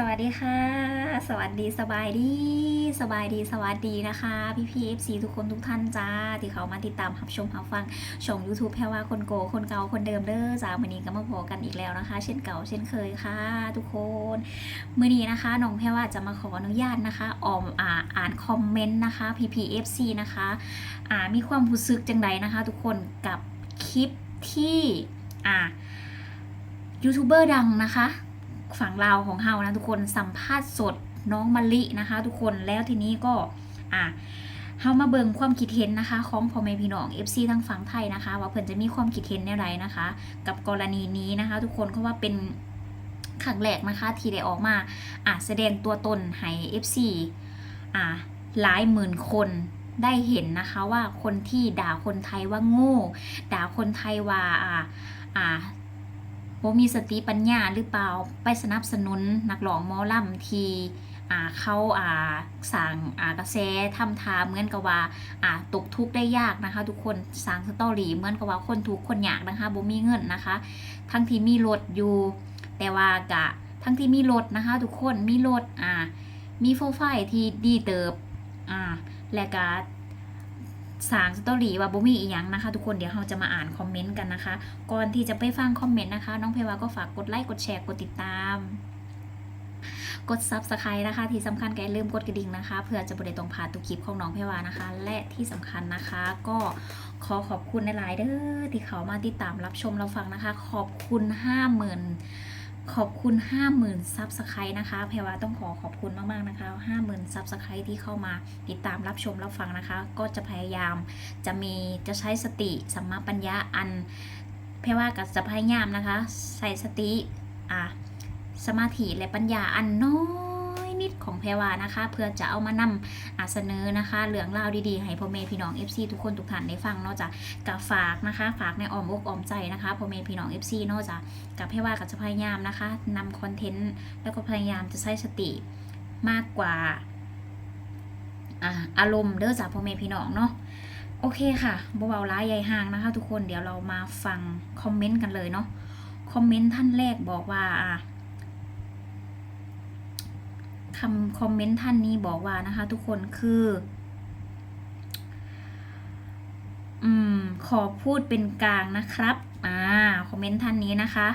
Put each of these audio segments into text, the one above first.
สวัสดีค่ะ สวัสดีสบายดี สบายดีสวัสดีนะคะ พี่พีเอฟซีทุกคนทุกท่านจ้า ที่เขามาติดตามรับชมรับฟังช่อง YouTube แพรว่าคนโก คนเก่าคนเดิมเด้อจ้าวันนี้ก็มาพบกันอีกแล้วนะคะ เช่นเก่าเช่นเคยค่ะ ทุกคนมื่อนี้นะคะน้องแพรว่าจะมาขออนุญาตนะคะออมอ่าอ่านคอมเมนต์นะคะ PPFC นะคะอ่ามีความรู้สึกจังใดนะคะ ทุกคนกับคลิปที่อ่ายูทูบเบอร์ดังนะคะ ฝั่งลาวของเฮานะทุกคนสัมภาษณ์สดน้องมะลินะคะ ทุกคนแล้วทีนี้ก็อะเฮามาเบิ่งความคิดเห็นนะคะ ของพ่อแม่พี่น้อง FC ทั้งฝั่งไทยนะคะ ว่าเพิ่นจะมีความคิดเห็นแนวไรนะคะ กับกรณีนี้นะคะ ทุกคนเพราะว่าเป็นครั้งแรกนะคะที่ได้ออกมาอะแสดงตัวตนให้ FC อะหลายหมื่นคนได้เห็นนะคะว่าคนที่ด่าคนไทยว่าโง่ ด่าคนไทยว่าอะอะ บ่มีสติปัญญาหรือเปล่าไปสนับสนุนนักร้องมอลำที่อ่าเขาอ่าสั่งอ่ากระแสทำทาเหมือนกับว่าอ่าตกทุกข์ได้ยากนะคะ ทุกคนสร้างสตอรี่เหมือนกับว่าคนทุกคนยากนะคะบ่มีเงินนะคะ ทั้งที่มีรถอยู่ แต่ว่ากะทั้งที่มีรถนะคะ ทุกคนมีรถอ่ามีโฟไฟที่ดีเติบอ่าและก็ สางสตอรี่ว่าบ่มีอีหยังนะคะ ทุกคนเดี๋ยวเราจะมาอ่านคอมเมนต์กันนะคะ ก่อนที่จะไปฟังคอมเมนต์นะคะ น้องเพวาก็ฝากกดไลค์กดแชร์กดติดตาม กด Subscribe นะคะ ที่สำคัญก็อย่าลืมกดกระดิ่งนะคะ เพื่อจะบริตรงผ่านตุกคลิปของน้องเพวานะคะ และที่สำคัญนะคะ ก็ขอขอบคุณในหลายเด้อที่เขามาติดตามรับชมเราฟังนะคะ ขอบคุณ50,000 ขอบคุณ 50,000ซับสไครต์นะคะแพรวาต้องขอขอบคุณมากๆนะคะ 50,000ซับสไครต์ที่เข้ามาติดตามรับชมรับฟังนะคะ ก็จะพยายามจะมีจะใช้สติสัมมาปัญญาอันแพรว่ากับจะพยายามนะคะ ใส่สติอะสมาธิและปัญญาอันน้อย นิดของแพรวานะคะ เพื่อจะเอามานำเสนอนะคะเรื่องราวดีๆให้พ่อแม่พี่น้อง FC ทุกคนทุกท่านได้ฟังเนอกจากกับฝากนะคะ ฝากในอ้อมอกอ้อมใจนะคะพ่อแม่พี่น้อง FC นอกจากกับแพรว่ากับจะพยายามนะคะนำคอนเทนต์แล้วก็พยายามจะใช้สติมากกว่าอะอารมณ์เด้อจากพ่อแม่พี่น้องเนาะโอเคค่ะเบาๆร้ายใหญ่ห่างนะคะ ทุกคนเดี๋ยวเรามาฟังคอมเมนต์กันเลยเนาะคอมเมนต์ท่านแรกบอกว่าอะ คำคอมเมนต์ท่านนี้บอกว่านะคะ ทุกคนคืออืมขอพูดเป็นกลางนะครับ อ่า คอมเมนต์ท่านนี้นะคะ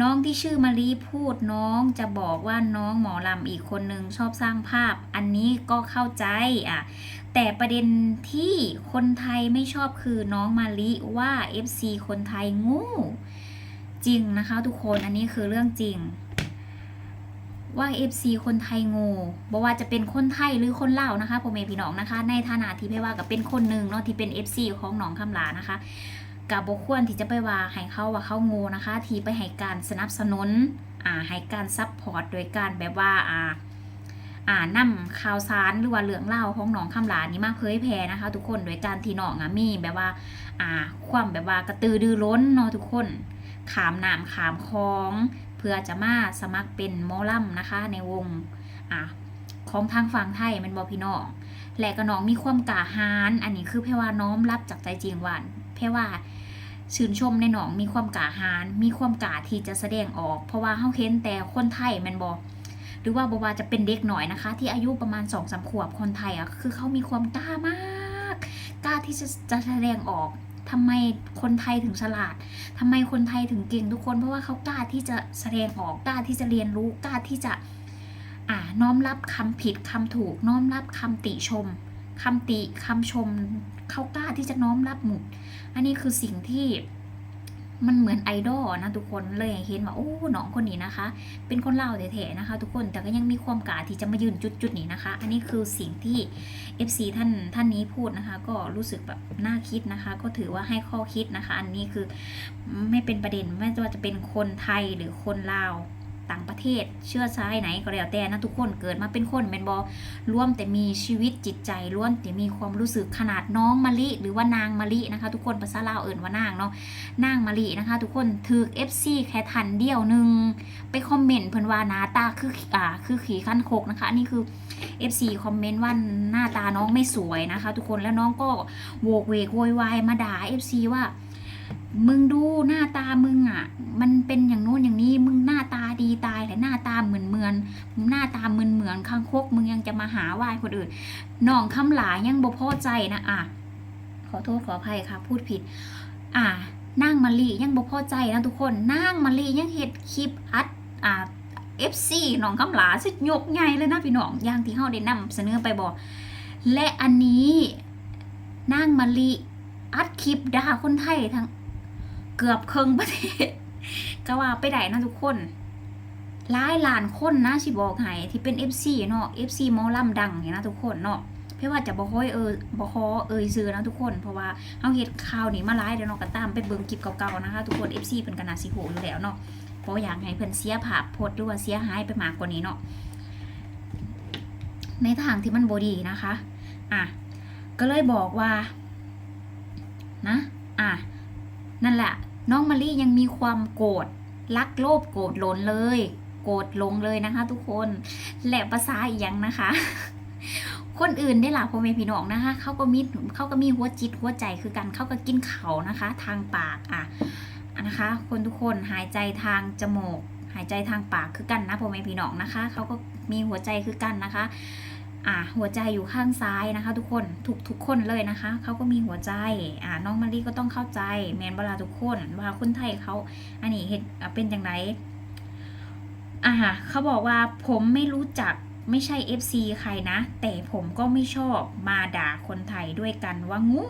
น้องที่ชื่อมารีพูดน้องจะบอกว่าน้องหมอลำอีกคนหนึ่งชอบสร้างภาพ อันนี้ก็เข้าใจอะ แต่ประเด็นที่คนไทยไม่ชอบคือน้องมาลิว่า FC คนไทยงูจริงนะคะ ทุกคน อันนี้คือเรื่องจริง ว่า FC คนไทยงูบอกว่าจะเป็นคนไทยหรือคนลาวนะคะพ่อแม่พี่น้องนะคะ ในฐานะที่ไม่ว่ากับเป็นคนหนึ่งเนาะที่เป็น FC ของหนองคำหลานะคะกับบควรที่จะไปว่าให้เขาว่าเขาโง่นะคะ ที่ไปให้การสนับสนุนอ่าให้การซัพพอร์ตโดยการแบบว่าอ่าอ่านำข่าวสารหรือว่าเรื่องเล่าของหนองคำหลานี้มาเผยแพร่นะคะ ทุกคนโดยการที่หนองอะมีแบบว่าอ่าความแบบว่ากระตือรือร้นเนาะทุกคนขามน้ำขามคลอง เพื่อจะมาสมัครเป็นมอลัมนะคะ ในวงอ่าของทางฝั่งไทยแมันบอพี่น้องและก็น้องมีความกล้าหาญอันนี้คือเพว่าน้อมรับจากใจจริงว่าเพว่าชื่นชมในน้องมีความกล้าหาญมีความกล้าที่จะแสดงออก เพราะว่าเฮาเห็นแต่คนไทยแมันบอหรือว่าบว่าจะเป็นเด็กหน่อยนะคะ ที่อายุประมาณ2องสามขวบคนไทยอะคือเขามีความกล้ามาก กล้าที่จะจะแสดงออก ทำไมคนไทยถึงฉลาดทำไมคนไทยถึงเก่งทุกคน เพราะว่าเขากล้าที่จะแสดงออกกล้าที่จะเรียนรู้กล้าที่จะอ่าน้อมรับคำผิดคำถูก น้อมรับคำติชมคำติคำชมเขากล้าที่จะน้อมรับหมดอันนี้คือสิ่งที่ มันเหมือนไอดอลนะทุกคนเลยเห็นว่าโอ้น้องคนนี้นะคะ เป็นคนเล่าวแท้ๆนะคะ ทุกคนแต่ก็ยังมีความกล้าที่จะมายืนจุดๆนี้นะคะ อันนี้คือสิ่งที่ FC ท่านท่านนี้พูดนะคะ ก็รู้สึกแบบน่าคิดนะคะ ก็ถือว่าให้ข้อคิดนะคะ อันนี้คือไม่เป็นประเด็นไม่ว่าจะเป็นคนไทยหรือคนลาว ต่างประเทศ เชื่อซ้ายไหนก็แล้วแต่นะทุกคนเกิดมาเป็นคนเป็นบอร่วมแต่มีชีวิตจิตใจร่วมแต่มีความรู้สึกขนาดน้องมะลิ หรือว่านางมะลินะคะ ทุกคนภาษาลาวเอิ่นว่านางเนาะนางมะลินะคะ ทุกคนถือ FC แค่ทันเดียวหนึ่งไปคอมเมนต์เพิ่นว่าหน้าตาคืออ่าคือขี่ขั้นโคกนะคะอันนี่คือ FC คอมเมนต์ว่าหน้าตาน้องไม่สวยนะคะ ทุกคนแล้วน้องก็โวกเวกโวยวายมาด่า FC ว่า มึงดูหน้าตามึงอะ มันเป็นอย่างโน้นอย่างนี้ มึงหน้าตาดีตายแต่หน้าตาเหมือนเหมือนหน้าตาเหมือนเหมือนคางคกมึงยังจะมาหาว่าคนอื่นน้องคำหลายังบ่พอใจนะอะ ขอโทษขออภัยค่ะ พูดผิด อ่านั่งมาลียังบ่พอใจนะทุกคนนั่งมาลียังเฮ็ดคลิปอัดอ่า FC น้องคำหลาสิยกใหญ่เลยนะพี่น้องอย่างที่เฮาได้นำเสนอไปบอกและอันนี้นั่งมาลีอัดคลิปด่าคนไทยทั้ง เกือบเครึ่งประเทศก็ว่าไปได้นะทุกคนหลายล้านคนนะสิบอกให้ที่เป็น FC เนาะ FC มอลำดังเนี่ยนะทุกคนเนาะเพื่อว่าจะบ่ค่อยเออบ่ขอเอยซื้อนะทุกคน เพราะว่าเฮาเฮ็ดข่าวนี้มาหลายเดี๋ยวเนาะก็ตามไปเบิ่งคลิปเก่าๆนะคะทุกคน FC เพิ่นก็น่าสิฮู้อยู่แล้วเนาะเพราะอยากให้เพิ่นเสียภาพพจน์หรือว่าเสียหายไปมากกว่านี้เนาะในทางที่มันบ่ดีนะคะ อะ ก็เลยบอกว่า นะ อะ นั่นแหละ น้องมะลิยังมีความโกรธรักโลภโกรธหลนเลย โกรธลงเลยนะคะ ทุกคนแหละภาษาอีกอย่างนะคะ คนอื่นได้หล่ะพ่อแม่พี่น้องนะคะเขาก็มีเขาก็มีหัวจิตหัวใจคือกันเขาก็กินเขานะคะ ทางปากอะอะนะคะ คนทุกคนหายใจทางจมูกหายใจทางปากคือกันนะพ่อแม่พี่น้องนะคะเขาก็มีหัวใจคือกันนะคะ อ่าหัวใจอยู่ข้างซ้ายนะคะ ทุกคนทุกทุกคนเลยนะคะเขาก็มีหัวใจอ่าน้องมารีก็ต้องเข้าใจแมนเวลาทุกคนว่าคนไทยเขาอันนี้เห็นเป็นอย่างไรอ่าเขาบอกว่าผมไม่รู้จักไม่ใช่ FC ใครนะ แต่ผมก็ไม่ชอบมาด่าคนไทยด้วยกันว่างู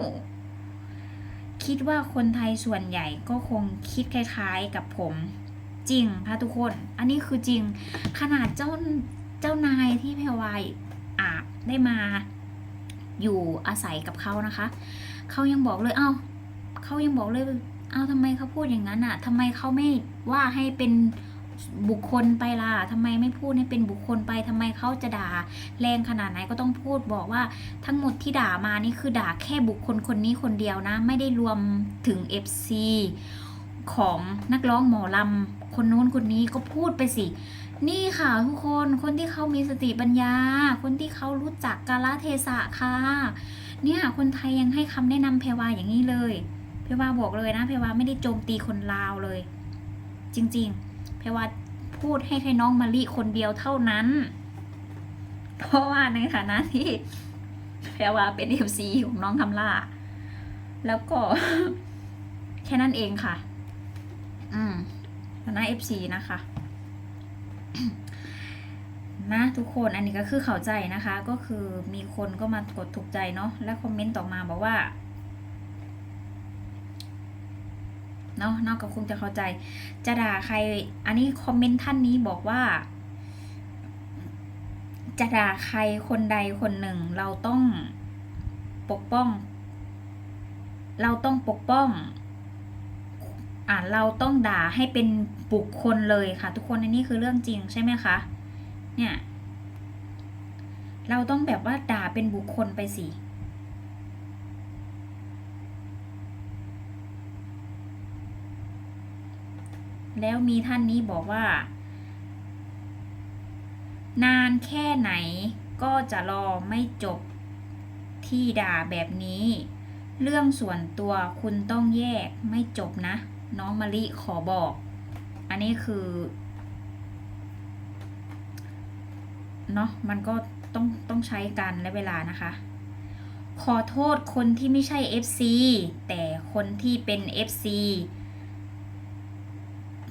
คิดว่าคนไทยส่วนใหญ่ก็คงคิดคล้ายๆกับผมจริงค่ะทุกคน อันนี้คือจริงขนาดเจ้าเจ้านายที่เพรวาย อะได้มาอยู่อาศัยกับเขานะคะเขายังบอกเลยเอ้าเขายังบอกเลยเอ้าทำไมเขาพูดอย่างนั้นอะทำไมเขาไม่ว่าให้เป็นบุคคลไปล่ะทำไมไม่พูดให้เป็นบุคคลไปทำไมเขาจะด่าแรงขนาดไหนก็ต้องพูดบอกว่าทั้งหมดที่ด่ามานี่คือด่าแค่บุคคลคนนี้คนเดียวนะ ไม่ได้รวมถึง FC ของนักร้องหมอลำคนนู้นคนนี้ก็พูดไปสิ นี่ค่ะทุกคนคนที่เขามีสติปัญญา คนที่เขารู้จักกาลเทศะค่ะ เนี่ยคนไทยยังให้คำแนะนำเพวาอย่างนี้เลยเพวาบอกเลยนะเพวาไม่ได้โจมตีคนลาวเลย จริง ๆ เพวาพูดให้แค่น้องมารีคนเดียวเท่านั้น เพราะว่าในฐานะที่เพวาเป็นเอฟซีของน้องคำล่า แล้วก็ แค่นั้นเองค่ะ อืมฐานะเอฟซีนะคะ นะทุกคนอันนี้ก็คือเข้าใจนะคะ ก็คือมีคนก็มากดถูกใจเนาะและคอมเมนต์ต่อมาบอกว่าเนาะนอกก็คงจะเข้าใจ จะด่าใคร อันนี้คอมเมนต์ท่านนี้บอกว่า จะด่าใครคนใดคนหนึ่ง เราต้องปกป้อง เราต้องปกป้อง เราต้องด่าให้เป็นบุคคลเลยค่ะ ทุกคนอันนี้คือเรื่องจริงใช่ไหมคะเนี่ยเราต้องแบบว่าด่าเป็นบุคคลไปสิแล้วมีท่านนี้บอกว่า นานแค่ไหนก็จะรอไม่จบที่ด่าแบบนี้ เรื่องส่วนตัวคุณต้องแยกไม่จบนะ น้องมะลิขอบอก อันนี้คือเนาะมันก็ต้องต้องใช้กันและเวลานะคะ ขอโทษคนที่ไม่ใช่ FC แต่คนที่เป็น FC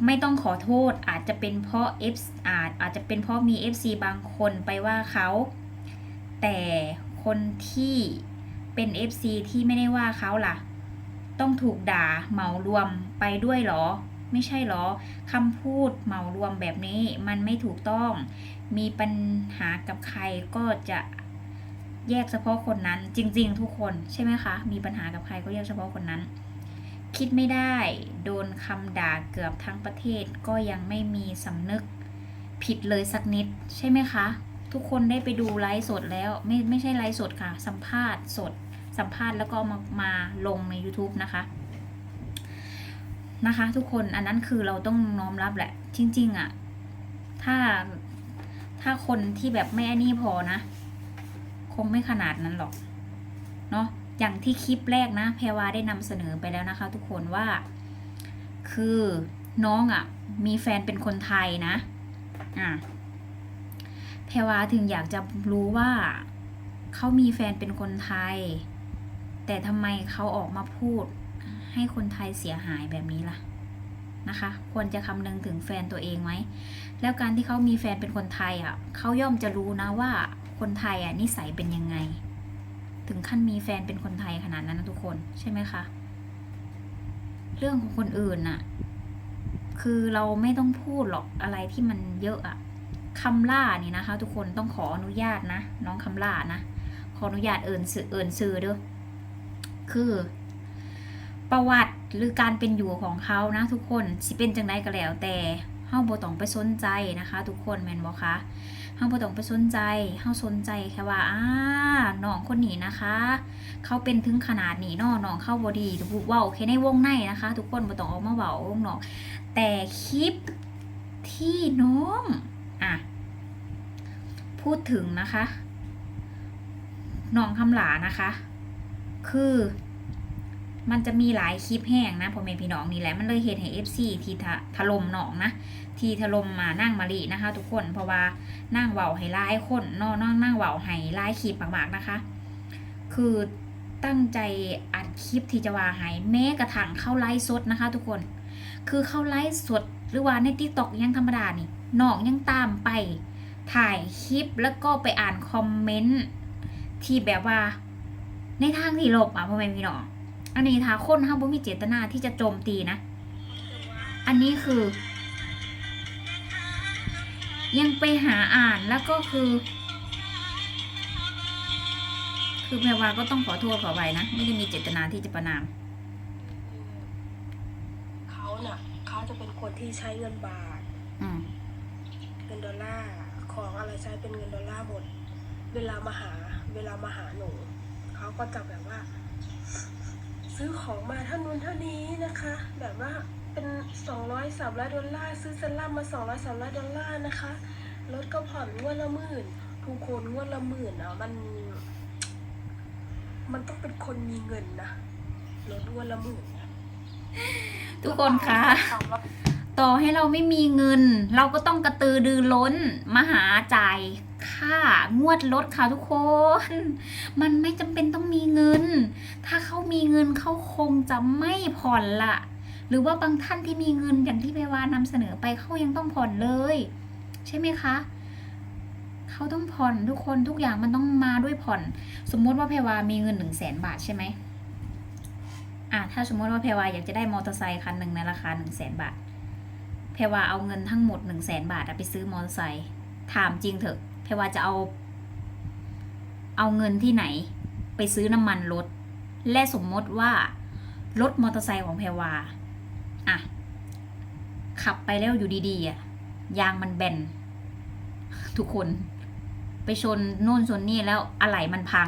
ไม่ต้องขอโทษอาจจะเป็นเพราะ F อาจอาจจะเป็นเพราะมี FC บางคนไปว่าเขาแต่คนที่เป็น FC ที่ไม่ได้ว่าเขาล่ะ ต้องถูกด่าเหมารวมไปด้วยเหรอ ไม่ใช่เหรอคำพูดเหมารวมแบบนี้มันไม่ถูกต้อง มีปัญหากับใครก็จะแยกเฉพาะคนนั้นจริง ๆ ทุกคนใช่ไหมคะ มีปัญหากับใครก็แยกเฉพาะคนนั้น คิดไม่ได้ โดนคำด่าเกือบทั้งประเทศก็ยังไม่มีสำนึกผิดเลยสักนิดใช่ไหมคะ ทุกคนได้ไปดูไลฟ์สดแล้ว ไม่ไม่ใช่ไลฟ์สดค่ะ สัมภาษณ์สด สัมภาษณ์แล้วก็มามาลงใน YouTube นะคะนะคะ ทุกคนอันนั้นคือเราต้องน้อมรับแหละ จริง ๆอะ ถ้าถ้าคนที่แบบไม่อันนี้พอนะ คงไม่ขนาดนั้นหรอก เนาะอย่างที่คลิปแรกนะ แพรวาได้นำเสนอไปแล้วนะคะ ทุกคนว่า คือน้องอะ่ะ มีแฟนเป็นคนไทยนะ อะแพรวาถึงอยากจะรู้ว่า เขามีแฟนเป็นคนไทย แต่ทำไมเขาออกมาพูดให้คนไทยเสียหายแบบนี้ล่ะนะคะ ควรจะคำนึงถึงแฟนตัวเองไหม แล้วการที่เขามีแฟนเป็นคนไทยอะเขาย่อมจะรู้นะว่าคนไทยอะนิสัยเป็นยังไง ถึงขั้นมีแฟนเป็นคนไทยขนาดนั้นนะทุกคนใช่ไหมคะ เรื่องของคนอื่นน่ะ คือเราไม่ต้องพูดหรอกอะไรที่มันเยอะอะคำล่านี่นะคะ ทุกคนต้องขออนุญาตนะ น้องคำล่านะขออนุญาตเอินสื่อเอินสื่อเด้อ คือ ประวัติหรือการเป็นอยู่ของเขานะทุกคนสิเป็นจังไดก็แล้วแต่เฮาบ่ต้องไปสนใจนะคะ ทุกคนแม่นบ่คะเฮาบ่ต้องไปสนใจเฮาสนใจแค่ว่าอ่าน้องคนนี้นะคะ เขาเป็นถึงขนาดนี้เนาะน้องเข้าบ่ดีเว้าแค่ในวงในนะคะ ทุกคนบ่ต้องออกมาเว้าวงนอกแต่คลิปที่น้องอะพูดถึงนะคะน้องคำหลานะคะ คือมันจะมีหลายคลิปแห้งนะพ่อแม่พี่น้องนี่แหละมันเลยเหตุให้ FC ที่ถะล่มนองนะที่ถล่มมานั่งมารีนะคะ ทุกคนเพราะว่านั่งเว้าให้ร้ายคนนอนั่งนั่งเว้าให้ร้ายคลิปมากๆนะคะ คือตั้งใจอัดคลิปที่จะว่าให้แม้กระทั่งเข้าไลฟ์สดนะคะ ทุกคน คือเข้าไลฟ์สดหรือว่าในทิกตอกยังธรรมดานี่นองยังตามไปถ่ายคลิปแล้วก็ไปอ่านคอมเมนต์ที่แบบว่า ในทางที่ลบอะพ่อแม่พี่น้อง อันนี้ถ้าคนเขาบ่มีเจตนาที่จะโจมตีนะ อันนี้คือ ยังไปหาอ่านแล้วก็คือ คือแพรวาก็ต้องขอโทษขอไปนะ ไม่ได้มีเจตนาที่จะประนาม เขาน่ะเขาจะเป็นคนที่ใช้เงินบาทอืมเงินดอลลาร์ของอะไรใช้เป็นเงินดอลลาร์หมด เวลามาหา เวลามาหาหนู เขาก็จะแบบว่า ซื้อของมาเท่านู้นเท่านี้นะคะ แบบว่าเป็นสองร้อยสามร้อยดอลลาร์ซื้อเซรั่มมาสองร้อยสามร้อยดอลลาร์นะคะรถก็ผ่อนงวดละหมื่นทุกคนงวดละหมื่นอะมัน มันต้องเป็นคนมีเงินนะรถงวดละหมื่นนะทุกคนคะสองร้อย ต่อให้เราไม่มีเงิน เราก็ต้องกระตือรือร้นมาหาจ่ายค่างวดรถค่ะทุกคน มันไม่จำเป็นต้องมีเงิน ถ้าเขามีเงินเขาคงจะไม่ผ่อนละหรือว่าบางท่านที่มีเงินอย่างที่เพวานำเสนอไปเขายังต้องผ่อนเลย ใช่ไหมคะเขาต้องผ่อนทุกคนทุกอย่างมันต้องมาด้วยผ่อน สมมติว่าเพวามีเงินหนึ่งแสนบาทใช่ไหมอะถ้าสมมติว่าเพวาอยากจะได้มอเตอร์ไซค์คันหนึ่งในราคาหนึ่งแสนบาท พรว่าเอาเงินทั้งหมดหนึ่งแสนบาทอะไปซื้อมอเตอร์ไซค์ถามจริงเถอะเพรว่าจะเอา เอาเงินที่ไหน ไปซื้อน้ำมันรถ และสมมติว่ารถมอเตอร์ไซค์ของเพรว่าอะขับไปแล้วอยู่ดีๆอะยางมันแบนทุกคน ไปชนโน่นชนนี่แล้วอะไหล่มันพัง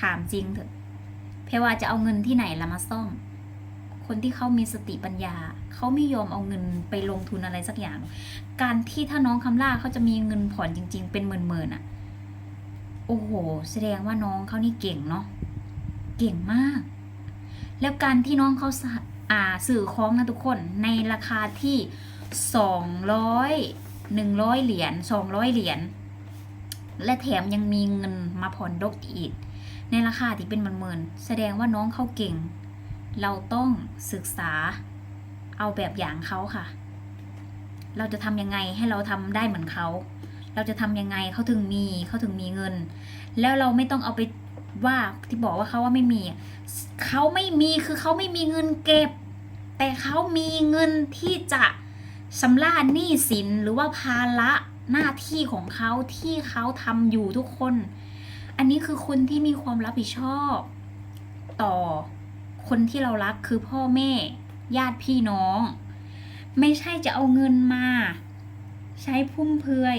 ถามจริงเถอะ เพรว่าจะเอาเงินที่ไหนละมาซ่อม คนที่เขามีสติปัญญา เขาไม่ยอมเอาเงินไปลงทุนอะไรสักอย่าง การที่ถ้าน้องคำล่าเขาจะมีเงินผ่อนจริง ๆ เป็นหมื่นๆอะโอ้โห แสดงว่าน้องเขานี่เก่งเนาะ เก่งมาก แล้วการที่น้องเขาอ่าสื่อคล้องนะทุกคน ในราคาที่สองร้อยหนึ่งร้อยเหรียญสองร้อยเหรียญ และแถมยังมีเงินมาผ่อนดกอีก ในราคาที่เป็นหมื่นๆ แสดงว่าน้องเขาเก่ง เราต้องศึกษาเอาแบบอย่างเขาค่ะ เราจะทำยังไงให้เราทำได้เหมือนเขา เราจะทำยังไงเขาถึงมีเขาถึงมีเงิน แล้วเราไม่ต้องเอาไปว่าที่บอกว่าเขาว่าไม่มี เขาไม่มีคือเขาไม่มีเงินเก็บ แต่เขามีเงินที่จะชำระหนี้สินหรือว่าภาระหน้าที่ของเขาที่เขาทำอยู่ทุกคน อันนี้คือคนที่มีความรับผิดชอบ ต่อ คนที่เรารักคือพ่อแม่ญาติพี่น้อง ไม่ใช่จะเอาเงินมา ใช้พุ่มเพย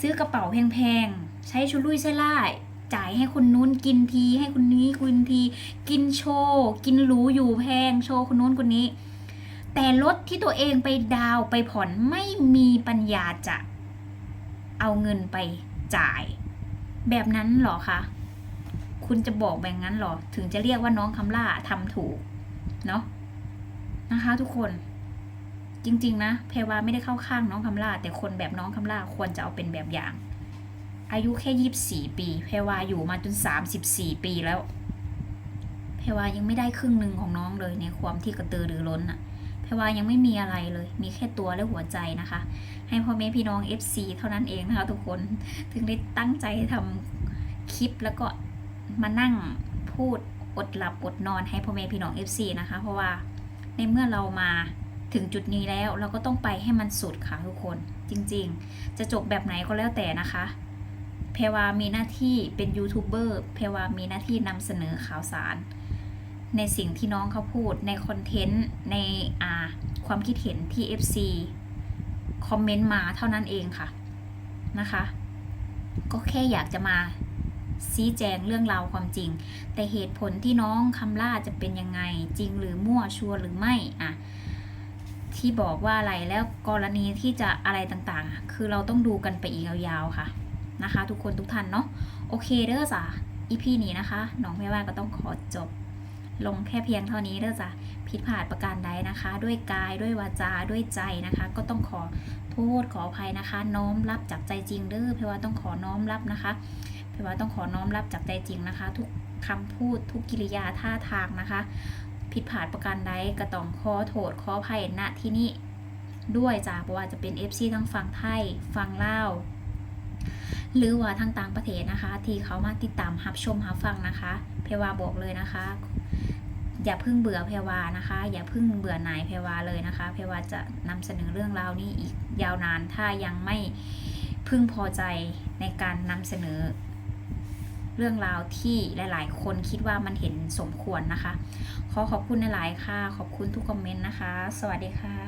ซื้อกระเป๋าแพงๆ ใช้ชุลุยใช้ล่ายจ่ายให้คนนู้นกินที ให้คนนี้กินที กินโชว์กินหรูอยู่แพงโชว์คนนู้นคนนี้ แต่รถที่ตัวเองไปดาวไปผ่อนไม่มีปัญญาจะ เอาเงินไปจ่าย แบบนั้นหรอคะ คุณจะบอกแบบนั้นหรอ ถึงจะเรียกว่าน้องคำล่าทำถูก เนาะนะคะ ทุกคน จริง ๆ นะแพรวาไม่ได้เข้าข้างน้องคำล่า แต่คนแบบน้องคำล่าควรจะเอาเป็นแบบอย่าง อายุแค่ยี่บสี่ปีแพรวาอยู่มาจนสามสิบสี่ปีแล้วแพรวายังไม่ได้ครึ่งหนึ่งของน้องเลยในความที่กระตือรือร้นอะแพรวายังไม่มีอะไรเลย มีแค่ตัวและหัวใจนะคะ ให้พ่อแม่พี่น้อง FC เท่านั้นเองนะคะทุกคน ถึงได้ตั้งใจทำคลิปแล้วก็ มานั่งพูดอดหลับอดนอนให้พ่อแม่พี่น้อง FC นะคะ เพราะว่าในเมื่อเรามาถึงจุดนี้แล้วเราก็ต้องไปให้มันสุดค่ะทุกคนจริงๆ จะจบแบบไหนก็แล้วแต่นะคะ เพรวามีหน้าที่เป็นยูทูบเบอร์เพรวามีหน้าที่นำเสนอข่าวสาร ในสิ่งที่น้องเขาพูดในคอนเทนต์ในอ่าความคิดเห็นที่ FC คอมเมนต์มาเท่านั้นเองค่ะนะคะ ก็แค่อยากจะมา ชี้แจงเรื่องราวความจริง แต่เหตุผลที่น้องคำล่าจะเป็นยังไงจริงหรือมั่วชัวร์หรือไม่อะที่บอกว่าอะไรแล้วกรณีที่จะอะไรต่างๆ คือเราต้องดูกันไปอีกยาวๆค่ะนะคะ ทุกคนทุกท่านเนาะโอเคเด้อจ้ะอีพีนี้นะคะน้องแม่ว่าก็ต้องขอจบ ลงแค่เพียงเท่านี้เด้อจ้ะผิดพลาดประการใดนะคะ ด้วยกายด้วยวาจาด้วยใจนะคะ ก็ต้องขอโทษขออภัยนะคะ น้อมรับจากใจจริงเด้อเพราะว่าต้องขอน้อมรับนะคะ เพราะว่าต้องขอน้อมรับจากใจจริงนะคะ ทุกคำพูดทุกกิริยาท่าทางนะคะ ผิดพลาดประการใดก็ต้องขอโทษขอภัยณที่นี้ด้วยจ้ะเพราะว่าจะเป็น FC ทั้งฝั่งไทยฝั่งลาวหรือว่าทางต่างประเทศนะคะ ที่เขามาติดตามรับชมรับฟังนะคะ เพว่าบอกเลยนะคะ อย่าเพิ่งเบื่อเพวานะคะ อย่าเพิ่งเบื่อหน่ายเพวาเลยนะคะ เพวาจะนำเสนอเรื่องราวนี้อีกยาวนานถ้ายังไม่พึงพอใจในการนำเสนอ เรื่องราวที่หลาย ๆ คนคิดว่ามันเห็นสมควรนะคะ ขอขอบคุณหลาย ๆ ค่ะ ขอบคุณทุกคอมเมนต์นะคะ สวัสดีค่ะ